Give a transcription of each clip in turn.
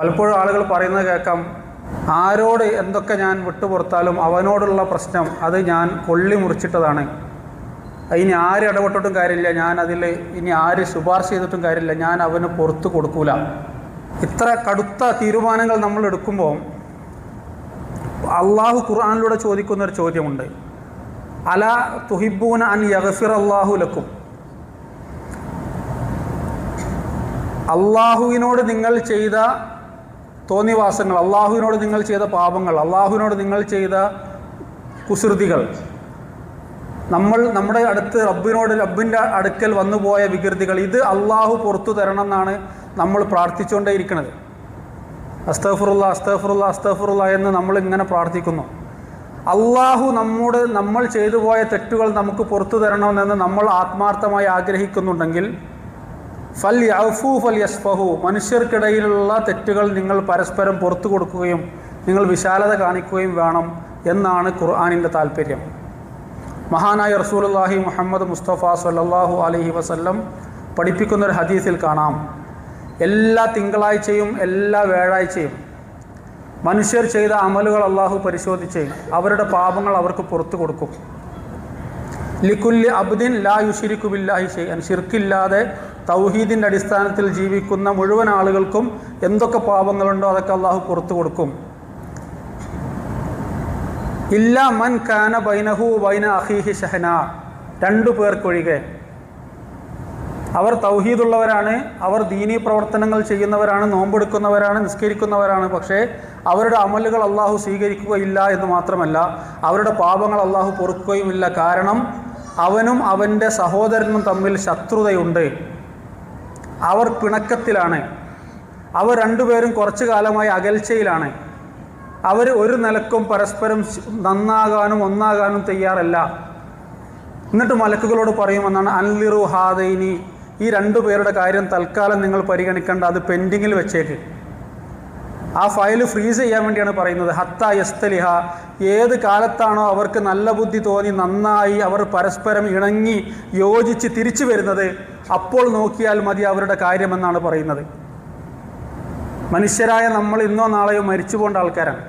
പലപ്പോഴും ആളുകൾ പറയുന്നത് കേൾക്കാം ആരോട് എന്തൊക്കെ ഞാൻ വിട്ടുപുറത്താലും അവനോടുള്ള പ്രശ്നം അത് ഞാൻ കൊള്ളി മുറിച്ചിട്ടതാണ്. ഇനി ആര് ഇടപെട്ടിട്ടും കാര്യമില്ല. ഞാൻ അതിൽ ഇനി ആര് ശുപാർശ ചെയ്തിട്ടും കാര്യമില്ല. ഞാൻ അവന് പുറത്ത് കൊടുക്കൂല. ഇത്ര കടുത്ത തീരുമാനങ്ങൾ നമ്മൾ എടുക്കുമ്പോൾ അള്ളാഹു ഖുർആാനിലൂടെ ചോദിക്കുന്ന ഒരു ചോദ്യമുണ്ട്. അല തുഹിബൂന അൻ യഗഫിർ അള്ളാഹു ലക്കും? അള്ളാഹുവിനോട് നിങ്ങൾ ചെയ്ത തോന്നിവാസങ്ങൾ. അള്ളാഹുവിനോട് നിങ്ങൾ ചെയ്ത പാപങ്ങൾ അള്ളാഹുവിനോട് നിങ്ങൾ ചെയ്ത കുസൃതികൾ. നമ്മൾ നമ്മുടെ അടുത്ത് റബ്ബിനോട് റബ്ബിന്റെ അടുക്കൽ വന്നുപോയ വികൃതികൾ ഇത് അള്ളാഹു പുറത്തു തരണം എന്നാണ് നമ്മൾ പ്രാർത്ഥിച്ചുകൊണ്ടേയിരിക്കുന്നത് അസ്തഫുറുല്ല അസ്തഫുറുല്ല അസ്തഫുറുല്ല എന്ന് നമ്മൾ ഇങ്ങനെ പ്രാർത്ഥിക്കുന്നു. അള്ളാഹു നമ്മോട് നമ്മൾ ചെയ്തു പോയ തെറ്റുകൾ നമുക്ക് പുറത്തു തരണമെന്ന് നമ്മൾ ആത്മാർത്ഥമായി ആഗ്രഹിക്കുന്നുണ്ടെങ്കിൽ ഫൽ യഫു ഫൽ മനുഷ്യർക്കിടയിലുള്ള തെറ്റുകൾ നിങ്ങൾ പരസ്പരം പുറത്തു കൊടുക്കുകയും നിങ്ങൾ വിശാലത കാണിക്കുകയും വേണം എന്നാണ് ഖുർആാനിന്റെ താല്പര്യം മഹാനായ റസൂലുള്ളാഹി മുഹമ്മദ് മുസ്തഫ സല്ലാഹു അലഹി വസല്ലം പഠിപ്പിക്കുന്ന ഒരു ഹദീസിൽ കാണാം. എല്ലാ തിങ്കളാഴ്ചയും എല്ലാ വ്യാഴാഴ്ചയും മനുഷ്യർ ചെയ്ത അമലുകൾ അള്ളാഹു പരിശോധിച്ച് അവരുടെ പാപങ്ങൾ അവർക്ക് പുറത്തു കൊടുക്കും. ലിക്കുല്ലി അബ്ദിൻ ലാ യുഷിരിക്കുബില്ലാഹി ബില്ലാഹി ഷെയ്അൻ ഷിർക്കില്ലാതെ തൗഹീദിന്റെ അടിസ്ഥാനത്തിൽ ജീവിക്കുന്ന മുഴുവൻ ആളുകൾക്കും എന്തൊക്കെ പാപങ്ങളുണ്ടോ അതൊക്കെ അള്ളാഹു പുറത്തു കൊടുക്കും. ഇല്ല മൻ കാന ബൈനഹു ബൈന അഹീഹി ഷഹന. രണ്ടു പേർക്കൊഴികെ. അവർ തൗഹീദുള്ളവരാണ് അവർ ദീനീ പ്രവർത്തനങ്ങൾ ചെയ്യുന്നവരാണ് നോമ്പെടുക്കുന്നവരാണ് നിസ്കരിക്കുന്നവരാണ് പക്ഷേ അവരുടെ അമലുകൾ അള്ളാഹു സ്വീകരിക്കുകയില്ല എന്ന് മാത്രമല്ല അവരുടെ പാപങ്ങൾ അള്ളാഹു പൊറുക്കുകയുമില്ല. കാരണം അവനും അവന്റെ സഹോദരനും തമ്മിൽ ശത്രുതയുണ്ട്. അവർ പിണക്കത്തിലാണ്. അവർ രണ്ടുപേരും കുറച്ചു കാലമായി അകൽച്ചയിലാണ്. അവർ ഒരു നിലക്കും പരസ്പരം നന്നാകാനും ഒന്നാകാനും തയ്യാറല്ല. എന്നിട്ട് മലക്കുകളോട് പറയുമെന്നാണ് അൻലിറു ഹാദൈനി ഈ രണ്ടു പേരുടെ കാര്യം തൽക്കാലം നിങ്ങൾ പരിഗണിക്കേണ്ട അത് പെൻഡിങ്ങിൽ വെച്ചേക്ക്. ആ ഫയൽ ഫ്രീസ് ചെയ്യാൻ വേണ്ടിയാണ് പറയുന്നത്. ഹത്ത യസ്തലിഹ. ഏത് കാലത്താണോ അവർക്ക് നല്ല ബുദ്ധി തോന്നി നന്നായി അവർ പരസ്പരം ഇണങ്ങി യോജിച്ച് തിരിച്ചു വരുന്നത് അപ്പോൾ നോക്കിയാൽ മതി അവരുടെ കാര്യമെന്നാണ് പറയുന്നത്. മനുഷ്യരായ നമ്മൾ ഇന്നോ നാളെയോ മരിച്ചു പോകേണ്ട ആൾക്കാരാണ്.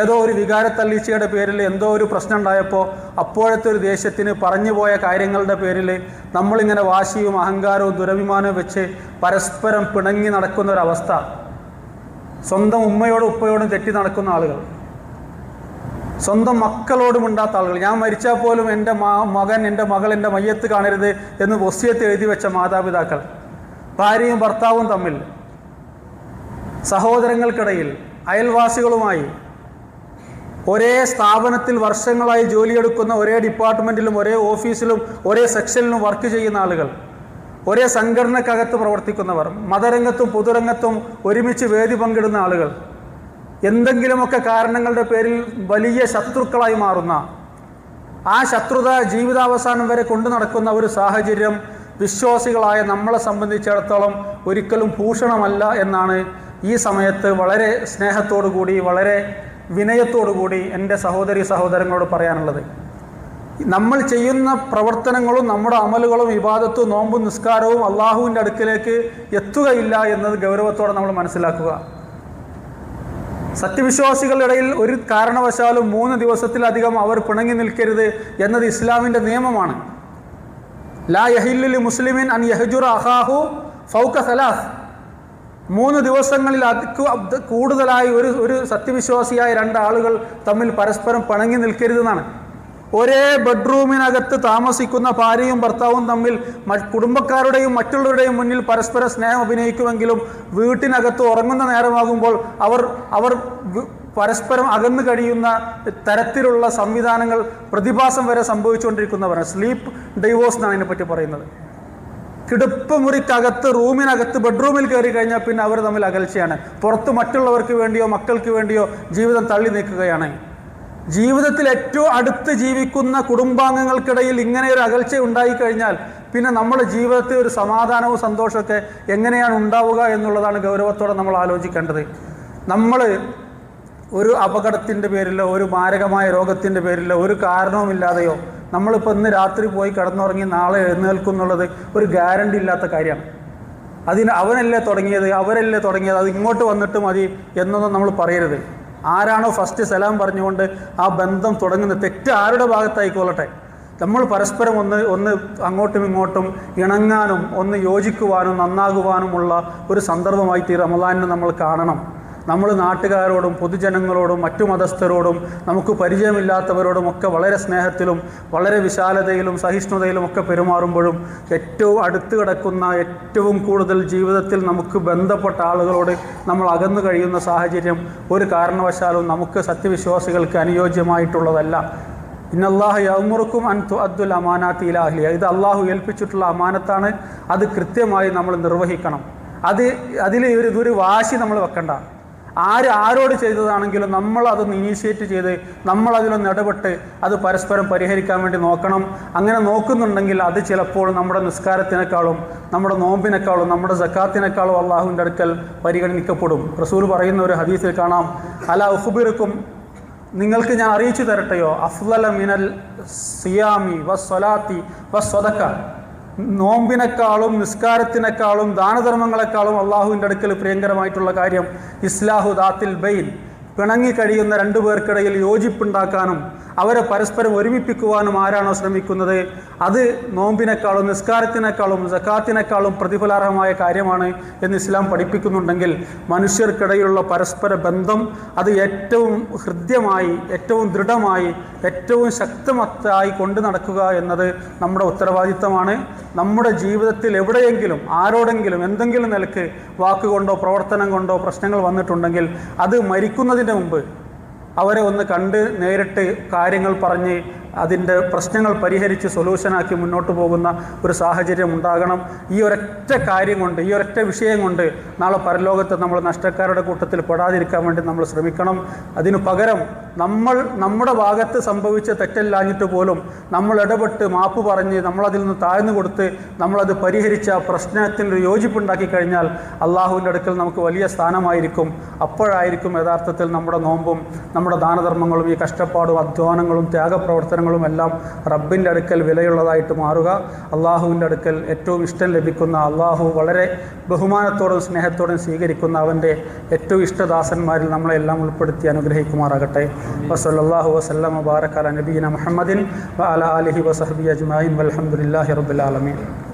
ഏതോ ഒരു വികാരത്തള്ളീച്ചയുടെ പേരിൽ എന്തോ ഒരു പ്രശ്നം ഉണ്ടായപ്പോൾ അപ്പോഴത്തെ ഒരു ദേശത്തിന് പറഞ്ഞു പോയ കാര്യങ്ങളുടെ പേരിൽ നമ്മളിങ്ങനെ വാശിയും അഹങ്കാരവും ദുരഭിമാനവും വെച്ച് പരസ്പരം പിണങ്ങി നടക്കുന്ന ഒരവസ്ഥ സ്വന്തം ഉമ്മയോടും ഉപ്പയോടും തെറ്റി നടക്കുന്ന ആളുകൾ. സ്വന്തം മക്കളോടും ഉണ്ടാത്ത ആളുകൾ. ഞാൻ മരിച്ചാൽ പോലും എന്റെ മകൻ എന്റെ മകൾ എന്റെ മയ്യത്ത് കാണരുത് എന്ന് വസ്യത്ത് എഴുതി വെച്ച മാതാപിതാക്കൾ. ഭാര്യയും ഭർത്താവും തമ്മിൽ. സഹോദരങ്ങൾക്കിടയിൽ അയൽവാസികളുമായി. ഒരേ സ്ഥാപനത്തിൽ വർഷങ്ങളായി ജോലിയെടുക്കുന്ന ഒരേ ഡിപ്പാർട്ട്മെന്റിലും ഒരേ ഓഫീസിലും ഒരേ സെക്ഷനിലും വർക്ക് ചെയ്യുന്ന ആളുകൾ. ഒരേ സംഘടനക്കകത്ത് പ്രവർത്തിക്കുന്നവർ മതരംഗത്തും പൊതുരംഗത്തും ഒരുമിച്ച് വേദി പങ്കിടുന്ന ആളുകൾ എന്തെങ്കിലുമൊക്കെ കാരണങ്ങളുടെ പേരിൽ വലിയ ശത്രുക്കളായി മാറുന്ന ആ ശത്രുത ജീവിതാവസാനം വരെ കൊണ്ടു നടക്കുന്ന ഒരു സാഹചര്യം വിശ്വാസികളായ നമ്മളെ സംബന്ധിച്ചിടത്തോളം ഒരിക്കലും ഭൂഷണമല്ല എന്നാണ് ഈ സമയത്ത് വളരെ സ്നേഹത്തോടു കൂടി വളരെ വിനയത്തോടു കൂടി എന്റെ സഹോദരി സഹോദരങ്ങളോട് പറയാനുള്ളത്. നമ്മൾ ചെയ്യുന്ന പ്രവർത്തനങ്ങളും നമ്മുടെ അമലുകളും വിവാദത്തും നോമ്പും നിസ്കാരവും അള്ളാഹുവിന്റെ അടുക്കിലേക്ക് എത്തുകയില്ല എന്നത് ഗൗരവത്തോടെ നമ്മൾ മനസ്സിലാക്കുക. സത്യവിശ്വാസികളുടെ ഇടയിൽ ഒരു കാരണവശാലും മൂന്ന് ദിവസത്തിലധികം അവർ പിണങ്ങി നിൽക്കരുത് എന്നത് ഇസ്ലാമിന്റെ നിയമമാണ്. ലാ യഹില്ലി മുസ്ലിമിൻ അൻ യഹജുർ അഹാഹു ഫൗക്ക സലാഹ് മൂന്ന് ദിവസങ്ങളിൽ കൂടുതലായി ഒരു ഒരു സത്യവിശ്വാസിയായ രണ്ടാളുകൾ തമ്മിൽ പരസ്പരം പിണങ്ങി നിൽക്കരുതെന്നാണ്. ഒരേ ബെഡ്റൂമിനകത്ത് താമസിക്കുന്ന ഭാര്യയും ഭർത്താവും തമ്മിൽ കുടുംബക്കാരുടെയും മറ്റുള്ളവരുടെയും മുന്നിൽ പരസ്പര സ്നേഹം അഭിനയിക്കുമെങ്കിലും വീട്ടിനകത്ത് ഉറങ്ങുന്ന നേരമാകുമ്പോൾ അവർ അവർ പരസ്പരം അകന്നു കഴിയുന്ന തരത്തിലുള്ള സംവിധാനങ്ങൾ പ്രതിഭാസം വരെ സംഭവിച്ചുകൊണ്ടിരിക്കുന്നവരാണ് സ്ലീപ്പ് ഡൈവോഴ്സ് എന്നാണ് ഇതിനെപ്പറ്റി പറയുന്നത്. കിടപ്പ് മുറിക്കകത്ത് റൂമിനകത്ത് ബെഡ്റൂമിൽ കയറി കഴിഞ്ഞാൽ പിന്നെ അവർ തമ്മിൽ അകൽച്ചയാണ്. പുറത്ത് മറ്റുള്ളവർക്ക് വേണ്ടിയോ മക്കൾക്ക് വേണ്ടിയോ ജീവിതം തള്ളി നീക്കുകയാണ്. ജീവിതത്തിൽ ഏറ്റവും അടുത്ത് ജീവിക്കുന്ന കുടുംബാംഗങ്ങൾക്കിടയിൽ ഇങ്ങനെ ഒരു അകൽച്ച ഉണ്ടായിക്കഴിഞ്ഞാൽ പിന്നെ നമ്മുടെ ജീവിതത്തിൽ ഒരു സമാധാനവും സന്തോഷമൊക്കെ എങ്ങനെയാണ് ഉണ്ടാവുക എന്നുള്ളതാണ് ഗൗരവത്തോടെ നമ്മൾ ആലോചിക്കേണ്ടത്. നമ്മൾ ഒരു അപകടത്തിന്റെ പേരിലോ ഒരു മാരകമായ രോഗത്തിന്റെ പേരിലോ ഒരു കാരണവുമില്ലാതെയോ നമ്മളിപ്പോൾ ഇന്ന് രാത്രി പോയി കിടന്നുറങ്ങി നാളെ എഴുന്നേൽക്കും എന്നുള്ളത് ഒരു ഗ്യാരണ്ടി ഇല്ലാത്ത കാര്യമാണ്. അതിന് അവനല്ലേ തുടങ്ങിയത് അവരല്ലേ തുടങ്ങിയത് അത് ഇങ്ങോട്ട് വന്നിട്ട് മതി എന്നൊന്നും നമ്മൾ പറയരുത്. ആരാണോ ഫസ്റ്റ് സലാം പറഞ്ഞുകൊണ്ട് ആ ബന്ധം തുടങ്ങുന്നത് തെറ്റ് ആരുടെ ഭാഗത്തായിക്കൊള്ളട്ടെ? നമ്മൾ പരസ്പരം ഒന്ന് ഒന്ന് അങ്ങോട്ടും ഇങ്ങോട്ടും ഇണങ്ങാനും ഒന്ന് യോജിക്കുവാനും നന്നാകുവാനുമുള്ള ഒരു സന്ദർഭമായി തീ റമദാനിനെ നമ്മൾ കാണണം. നമ്മൾ നാട്ടുകാരോടും പൊതുജനങ്ങളോടും മറ്റു മതസ്ഥരോടും നമുക്ക് പരിചയമില്ലാത്തവരോടും ഒക്കെ വളരെ സ്നേഹത്തിലും വളരെ വിശാലതയിലും സഹിഷ്ണുതയിലും ഒക്കെ പെരുമാറുമ്പോഴും ഏറ്റവും അടുത്ത് കിടക്കുന്ന ഏറ്റവും കൂടുതൽ ജീവിതത്തിൽ നമുക്ക് ബന്ധപ്പെട്ട ആളുകളോട് നമ്മൾ അകന്നു കഴിയുന്ന സാഹചര്യം ഒരു കാരണവശാലും നമുക്ക് സത്യവിശ്വാസികൾക്ക് അനുയോജ്യമായിട്ടുള്ളതല്ല. ഇന്നല്ലാഹു യൗമുറുക്കും അൻതു അബ്ദുൽ അമാനാത്തി ഇലാഹ്ലിയ ഇത് അള്ളാഹു ഏൽപ്പിച്ചിട്ടുള്ള അമാനത്താണ്. അത് കൃത്യമായി നമ്മൾ നിർവഹിക്കണം. അത് അതിൽ ഒരു ഇതൊരു വാശി നമ്മൾ വെക്കണ്ട. ആര് ആരോട് ചെയ്തതാണെങ്കിലും നമ്മൾ അതൊന്ന് ഇനീഷ്യേറ്റ് ചെയ്ത് നമ്മൾ അതിലൊന്ന് ഇടപെട്ട് അത് പരസ്പരം പരിഹരിക്കാൻ വേണ്ടി നോക്കണം. അങ്ങനെ നോക്കുന്നുണ്ടെങ്കിൽ അത് ചിലപ്പോൾ നമ്മുടെ നിസ്കാരത്തിനേക്കാളും നമ്മുടെ നോമ്പിനേക്കാളും നമ്മുടെ സക്കാത്തിനേക്കാളും അള്ളാഹുവിന്റെ അടുക്കൽ പരിഗണിക്കപ്പെടും. റസൂൽ പറയുന്ന ഒരു ഹദീസിൽ കാണാം. അല ഉഹുബിർക്കും നിങ്ങൾക്ക് ഞാൻ അറിയിച്ചു തരട്ടെയോ? അഫ്ലല മിനൽ സിയാമി വസ്വലാത്തി വസ്വതക്ക നോമ്പിനേക്കാളും നിസ്കാരത്തിനേക്കാളും ദാനധർമ്മങ്ങളെക്കാളും അള്ളാഹുവിന്റെ അടുക്കൽ പ്രിയങ്കരമായിട്ടുള്ള കാര്യം ഇസ്ലാഹു ദാത്തിൽ ബൈൻ. പിണങ്ങി കഴിയുന്ന രണ്ടു പേർക്കിടയിൽ യോജിപ്പുണ്ടാക്കാനും അവരെ പരസ്പരം ഒരുമിപ്പിക്കുവാനും ആരാണോ ശ്രമിക്കുന്നത്? അത് നോമ്പിനേക്കാളും നിസ്കാരത്തിനേക്കാളും ജക്കാത്തിനേക്കാളും പ്രതിഫലാർഹമായ കാര്യമാണ് എന്ന് ഇസ്ലാം പഠിപ്പിക്കുന്നുണ്ടെങ്കിൽ മനുഷ്യർക്കിടയിലുള്ള പരസ്പര ബന്ധം അത് ഏറ്റവും ഹൃദ്യമായി ഏറ്റവും ദൃഢമായി ഏറ്റവും ശക്തമത്തായി കൊണ്ടു നടക്കുക എന്നത് നമ്മുടെ ഉത്തരവാദിത്തമാണ്. നമ്മുടെ ജീവിതത്തിൽ എവിടെയെങ്കിലും ആരോടെങ്കിലും എന്തെങ്കിലും നിലയ്ക്ക് വാക്കുകൊണ്ടോ പ്രവർത്തനം കൊണ്ടോ പ്രശ്നങ്ങൾ വന്നിട്ടുണ്ടെങ്കിൽ അത് മരിക്കുന്നതിന് മുമ്പ് അവരെ ഒന്ന് കണ്ട് നേരിട്ട് കാര്യങ്ങൾ പറഞ്ഞ് അതിന്റെ പ്രശ്നങ്ങൾ പരിഹരിച്ച് സൊല്യൂഷനാക്കി മുന്നോട്ട് പോകുന്ന ഒരു സാഹചര്യം ഉണ്ടാകണം. ഈ ഒരൊറ്റ കാര്യം കൊണ്ട് ഈ ഒരൊറ്റ വിഷയം കൊണ്ട് നാളെ പരലോകത്ത് നമ്മൾ നഷ്ടക്കാരുടെ കൂട്ടത്തിൽ പെടാതിരിക്കാൻ വേണ്ടി നമ്മൾ ശ്രമിക്കണം. അതിനു പകരം നമ്മൾ നമ്മുടെ ഭാഗത്ത് സംഭവിച്ച തെറ്റല്ലാഞ്ഞിട്ട് പോലും നമ്മൾ ഇടപെട്ട് മാപ്പ് പറഞ്ഞ് നമ്മളതിൽ നിന്ന് താഴ്ന്നു കൊടുത്ത് നമ്മളത് പരിഹരിച്ച പ്രശ്നത്തിനൊരു യോജിപ്പുണ്ടാക്കി കഴിഞ്ഞാൽ അള്ളാഹുവിന്റെ അടുക്കൽ നമുക്ക് വലിയ സ്ഥാനമായിരിക്കും. അപ്പോഴായിരിക്കും യഥാർത്ഥത്തിൽ നമ്മുടെ നോമ്പും നമ്മുടെ ദാനധർമ്മങ്ങളും ഈ കഷ്ടപ്പാടും അധ്വാനങ്ങളും ത്യാഗപ്രവർത്തനങ്ങളും എല്ലാം റബ്ബിന്റെ അടുക്കൽ വിലയുള്ളതായിട്ട് മാറുക. അള്ളാഹുവിന്റെ അടുക്കൽ ഏറ്റവും ഇഷ്ടം ലഭിക്കുന്ന അള്ളാഹു വളരെ ബഹുമാനത്തോടും സ്നേഹത്തോടും സ്വീകരിക്കുന്ന അവന്റെ ഏറ്റവും ഇഷ്ടദാസന്മാരിൽ നമ്മളെല്ലാം ഉൾപ്പെടുത്തി അനുഗ്രഹിക്കുമാറാകട്ടെ. വസല്ലാഹു വസല്ലം മുബാറക്കാല നബീന മുഹമ്മദിൻ അലഹി വസഹബി അജ്മായിൻ. വലഹമുല്ലാഹി റബ്ബുലാലമീൻ